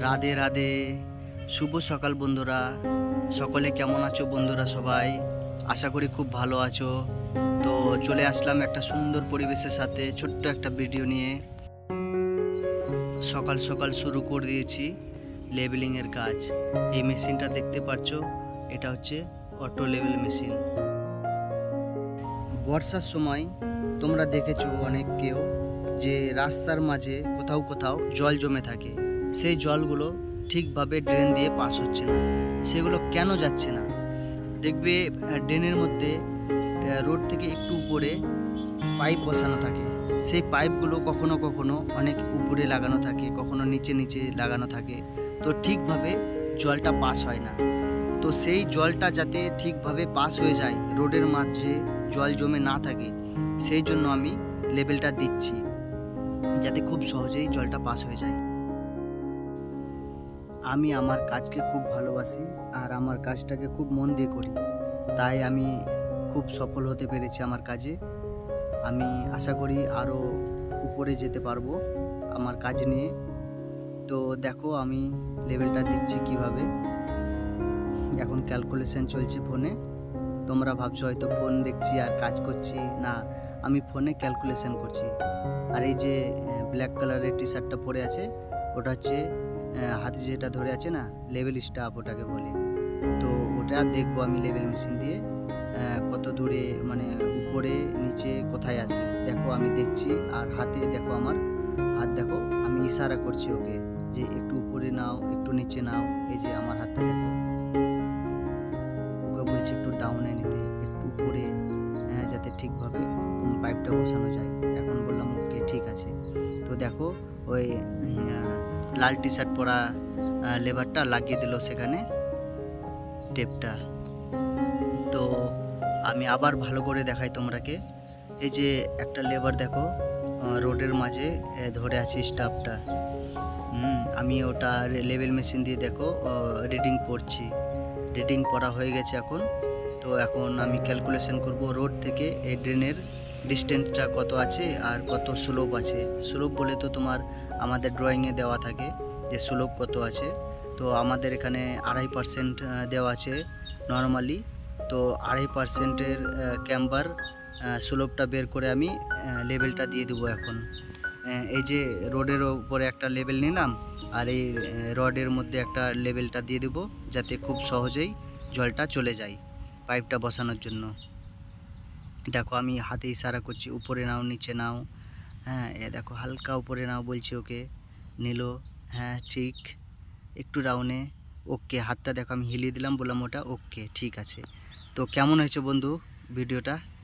রাধে রাধে। শুভ সকাল বন্ধুরা। সকলে কেমন আছো বন্ধুরা সবাই? আশা করি খুব ভালো আছো। তো চলে আসলাম একটা সুন্দর পরিবেশের সাথে ছোট্ট একটা ভিডিও নিয়ে। সকাল সকাল শুরু করে দিয়েছি লেবেলিংয়ের কাজ। এই মেশিনটা দেখতে পাচ্ছ এটা হচ্ছে অটো লেভেল মেশিন। বর্ষার সময় তোমরা দেখেছ অনেক কেউ যে রাস্তার মাঝে কোথাও কোথাও জল জমে থাকে। সেই জলগুলো ঠিকভাবে ড্রেন দিয়ে পাস হচ্ছে না। সেগুলো কেন যাচ্ছে না? দেখবে ড্রেনের মধ্যে রোড থেকে একটু উপরে পাইপ বসানো থাকে। সেই পাইপগুলো কখনো কখনো অনেক উপরে লাগানো থাকে, কখনো নিচে নিচে লাগানো থাকে। তো ঠিকভাবে জলটা পাস হয় না। তো সেই জলটা যাতে ঠিকভাবে পাস হয়ে যায়, রোডের মাঝে জল জমে না থাকে, সেই জন্য আমি লেভেলটা দিচ্ছি, যাতে খুব সহজেই জলটা পাস হয়ে যায়। আমি আমার কাজকে খুব ভালোবাসি আর আমার কাজটাকে খুব মন দিয়ে করি। তাই আমি খুব সফল হতে পেরেছি আমার কাজে। আমি আশা করি আরও উপরে যেতে পারব আমার কাজ নিয়ে। তো দেখো আমি লেভেলটা দিচ্ছি কীভাবে। এখন ক্যালকুলেশন চলছে ফোনে। তোমরা ভাবছ হয়তো ফোন দেখছি আর কাজ করছি। না, আমি ফোনে ক্যালকুলেশন করছি। আর এই যে ব্ল্যাক কালারের টি শার্টটা পরে আছে, ওটা হচ্ছে হাতে যেটা ধরে আছে না লেভেল স্টাফ ওটাকে বলে। তো ওটা দেখব আমি লেভেল মেশিন দিয়ে কত দূরে মানে উপরে নিচে কোথায় আসবে। দেখো আমি দেখছি আর হাতে দেখো আমার হাত দেখো আমি ইশারা করছি ওকে যে একটু উপরে নাও একটু নিচে নাও এই যে আমার হাতটা দেখো। ওকে বলছি একটু ডাউনে নিতে একটু উপরে হ্যাঁ, যাতে ঠিকভাবে পাইপটা বসানো যায়। এখন বললাম ওকে ঠিক আছে। তো দেখো ওই লাল টি শার্ট পরা লেবারটা লাগিয়ে দিল সেখানে, টেপটা। তো আমি আবার ভালো করে দেখাই তোমরাকে। এই যে একটা লেবার দেখো রোডের মাঝে ধরে আছে স্টাফটা। আমি ওটা লেভেল মেশিন দিয়ে দেখো রিডিং পড়ছি। রিডিং পড়া হয়ে গেছে এখন। তো এখন আমি ক্যালকুলেশন করব রোড থেকে এই ড্রেনের ডিস্টেন্সটা কত আছে আর কত স্লোপ আছে? স্লোপ বলে তো তোমার আমাদের ড্রয়িংয়ে দেওয়া থাকে যে স্লোপ কত আছে। তো আমাদের এখানে আড়াই পার্সেন্ট দেওয়া আছে নর্মালি তো আড়াই পার্সেন্টের ক্যাম্বার স্লোপটা বের করে আমি লেভেলটা দিয়ে দেবো এখন। এই যে রোডের ওপরে একটা লেভেল নিলাম আর এই রডের মধ্যে একটা লেভেলটা দিয়ে দেবো যাতে খুব সহজেই জলটা চলে যায় পাইপটা বসানোর জন্য। দেখো আমি হাতে ইশারা করছি, উপরে নাও, নিচে নাও। হ্যাঁ এ দেখো হালকা উপরে নাও বলছি ওকে। নিল। হ্যাঁ ঠিক। একটু রাউনে ওকে, হাতটা দেখো আমি হিলিয়ে দিলাম, বললাম ওটা ওকে, ঠিক আছে। তো কেমন হয়েছে বন্ধু ভিডিওটা?